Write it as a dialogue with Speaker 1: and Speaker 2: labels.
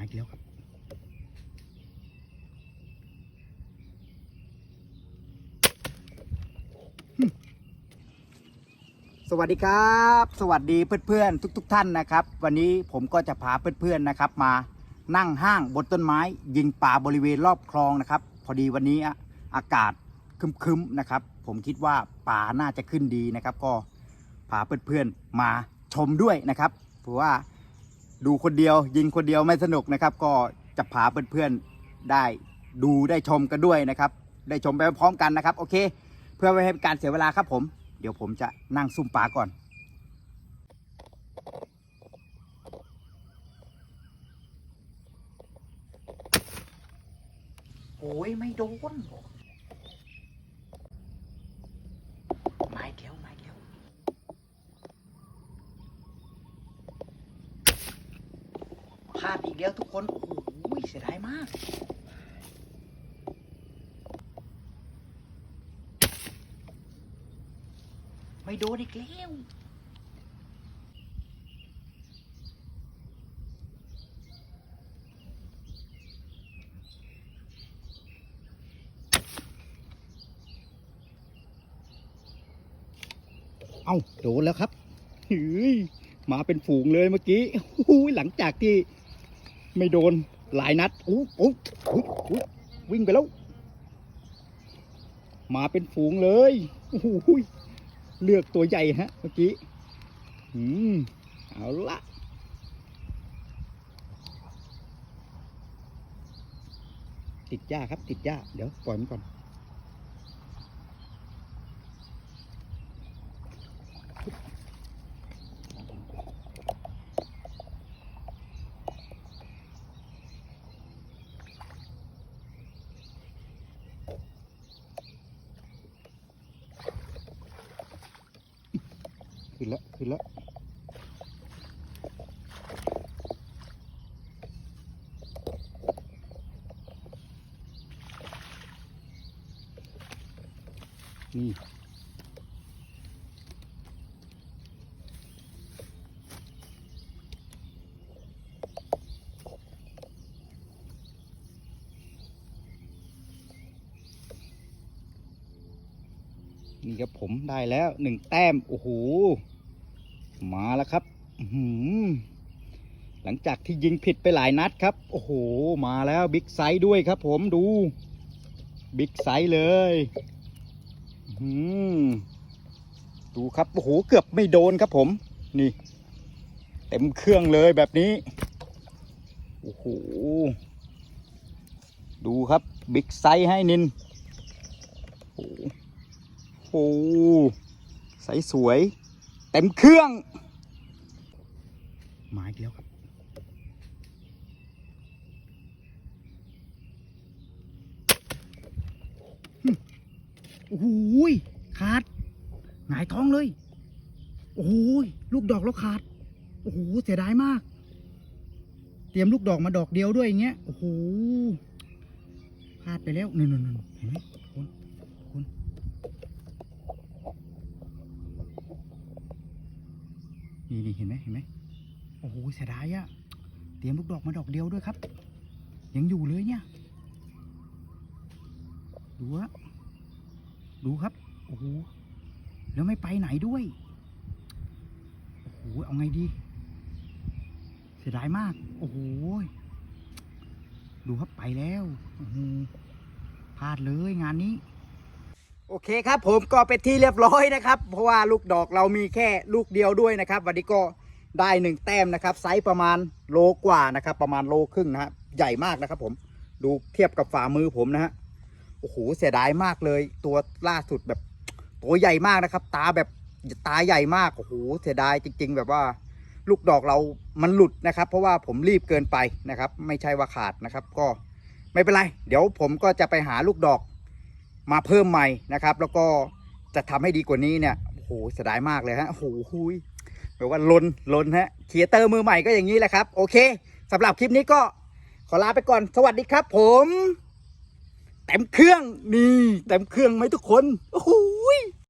Speaker 1: าอีกแล้วครับ สวัสดีครับ สวัสดีเพื่อนๆทุก ๆ ท่านนะครับ วันนี้ผมก็จะพาเพื่อนๆนะครับมานั่งห้างบนต้นไม้ ยิงปลาบริเวณรอบคลองนะครับ พอดีวันนี้อากาศคึมๆนะครับ ผมคิดว่าปลาน่าจะขึ้นดีนะครับ ก็พาเพื่อนๆมาชมด้วยนะครับเพราะว่า ดูคนเดียว ยิงคนเดียวไม่สนุกนะครับ ก็จะพาเพื่อนๆได้ดูได้ชมกันด้วยนะครับ ได้ชมไปพร้อมกันนะครับ โอเค เพื่อไม่ให้เป็นการเสียเวลาครับผม เดี๋ยวผมจะนั่งซุ่มปลาก่อนโอ้ยไม่โดนไม้เดียวไม้เดียว พลาดอีกแล้วทุกคน โอ้ยเสียดายมาก ไม่โดนอีกแล้วเอาโดนแล้วครับเฮ้ยมาเป็นฝูงเลยเมื่อกี้หูหลังจากที่ ไม่โดนหลายนัดอู้อู้อู้วิ่งไปแล้วมาเป็นฝูงเลยโอ้โหยเลือกตัวใหญ่ฮะเมื่อกี้อืมเอาละติดหญ้าครับติดหญ้าเดี๋ยวปล่อยมันก่อน ขึ้นแล้วขึ้นแล้วนี่นี่ครับผมได้แล้วหนึ่งแต้ม โอ้โห มาแล้วครับหหลังจากที่ยิงผิดไปหลายนัดครับ โอ้โห มาแล้วบิ๊กไซส์ด้วยครับผมดู บิ๊กไซส์เลยหดูครับ โอ้โห เกือบไม่โดนครับผม นี่ เต็มเครื่องเลยแบบนี้ โอ้โห ดูครับบิ๊กไซส์ให้นิน โอ้โหไซส์สวย เต็มเครื่อง มาอีกแล้วครับ โอ้โหยขาด หงายท้องเลย โอ้โหยลูกดอกแล้วขาด โอ้โหเสียดายมาก เตรียมลูกดอกมาดอกเดียวด้วยอย่างเงี้ย โอ้โหพลาดไปแล้วนั่นเห็นไหมคุณคุณนี่นี่เห็นไหมเห็นไหม โอ้โหเสียดายอะเตรียมลูกดอกมาดอกเดียวด้วยครับ ยังอยู่เลยเนี่ย ดูอะดูครับ โอ้โห แล้วไม่ไปไหนด้วย โอ้โห เอาไงดี เสียดายมาก โอ้โห ดูครับไปแล้ว โอ้โห พลาดเลยงานนี้โอเคครับผมก็เป็นที่เรียบร้อยนะครับ เพราะว่าลูกดอกเรามีแค่ลูกเดียวด้วยนะครับ วันนี้ก็ ได้หนึ่งแต้มนะครับ ไซส์ประมาณโลกว่านะครับ ประมาณโลครึ่งนะฮะใหญ่มากนะครับ ผมดูเทียบกับฝ่ามือผมนะฮะโอ้โหเสียดายมากเลย ตัวล่าสุดแบบตัวใหญ่มากนะครับ ตาแบบตาใหญ่มากโอ้โหเสียดายจริง ๆ แบบว่า ลูกดอกเรามันหลุดนะครับ เพราะว่าผมรีบเกินไปนะครับ ไม่ใช่ว่าขาดนะครับ ก็ไม่เป็นไร เดี๋ยวผมก็จะไปหาลูกดอกมาเพิ่มใหม่นะครับ แล้วก็จะทำให้ดีกว่านี้เนี่ยโอ้โหเสียดายมากเลยฮะโอ้โห หุยแบบว่าลนลนฮะเขียเตอร์มือใหม่ก็อย่างนี้แหละครับ โอเคสำหรับคลิปนี้ก็ขอลาไปก่อนสวัสดีครับ ผม เต็มเครื่องนี่เต็มเครื่องไหมทุกคนโอ้โห